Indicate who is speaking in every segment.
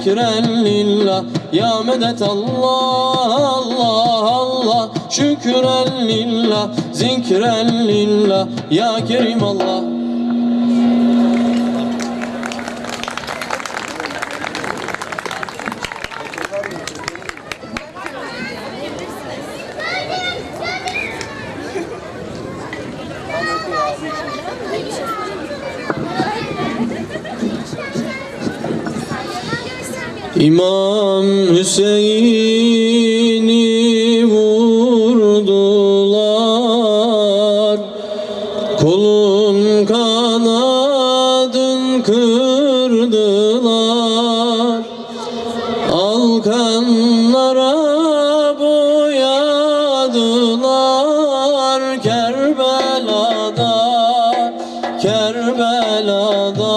Speaker 1: zikren lillah Ya medet Allah Allah Allah. Şükren lillah zikren lillah Ya Kerim Allah İmam Hüseyin'i vurdular. Kolun kanadın kırdılar. Alkanlara boyadılar Kerbela'da Kerbela'da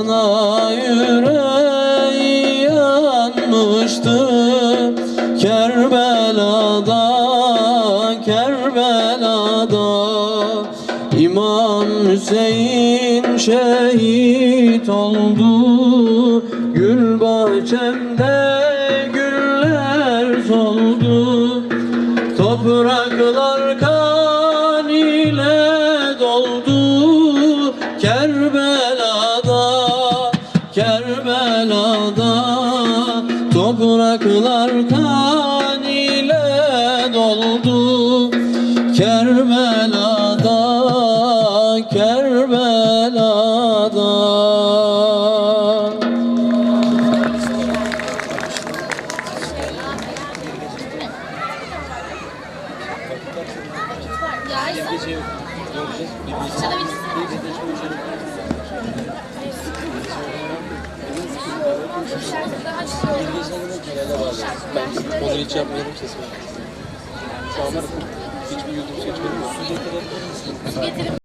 Speaker 1: Ana yüreği yanmıştı. Kerbela'da Kerbela'da İmam Hüseyin şehit oldu. Gül bahçemde güller soldu. Topraklar kan ile doldu Kerbela'da Topraklar kan ile doldu. Kerbela'da Kerbela'da
Speaker 2: Ben onu hiç yapmıyorum sesimi. An var hiçbir YouTube seçmedim.